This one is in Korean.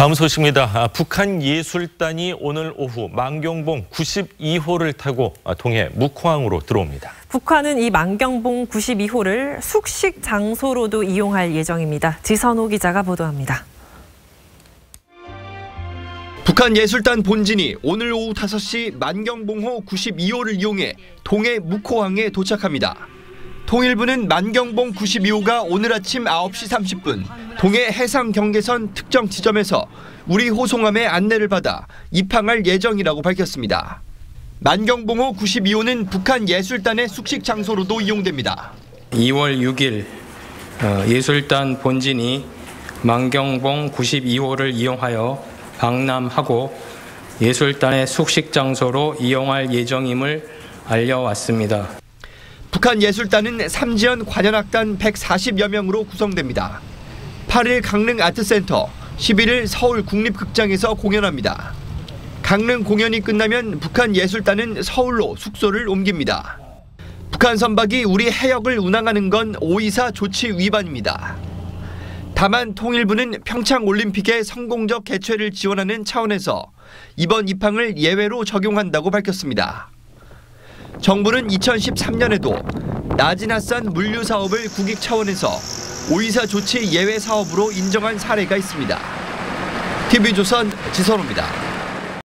다음 소식입니다. 아, 북한 예술단이 오늘 오후 만경봉 92호를 타고 아, 동해 묵호항으로 들어옵니다. 북한은 이 만경봉 92호를 숙식 장소로도 이용할 예정입니다. 지선호 기자가 보도합니다. 북한 예술단 본진이 오늘 오후 5시 만경봉호 92호를 이용해 동해 묵호항에 도착합니다. 통일부는 만경봉 92호가 오늘 아침 9시 30분 동해 해상 경계선 특정 지점에서 우리 호송함의 안내를 받아 입항할 예정이라고 밝혔습니다. 만경봉호 92호는 북한 예술단의 숙식 장소로도 이용됩니다. 2월 6일 어, 예술단 본진이 만경봉 92호를 이용하여 방남하고 예술단의 숙식 장소로 이용할 예정임을 알려왔습니다. 북한 예술단은 삼지연 관현악단 140여 명으로 구성됩니다. 8일 강릉 아트센터, 11일 서울 국립극장에서 공연합니다. 강릉 공연이 끝나면 북한 예술단은 서울로 숙소를 옮깁니다. 북한 선박이 우리 해역을 운항하는 건 오이사 조치 위반입니다. 다만 통일부는 평창 올림픽의 성공적 개최를 지원하는 차원에서 이번 입항을 예외로 적용한다고 밝혔습니다. 정부는 2013년에도 나진하산 물류 사업을 국익 차원에서 오이사 조치 예외 사업으로 인정한 사례가 있습니다. TV조선 지선호입니다.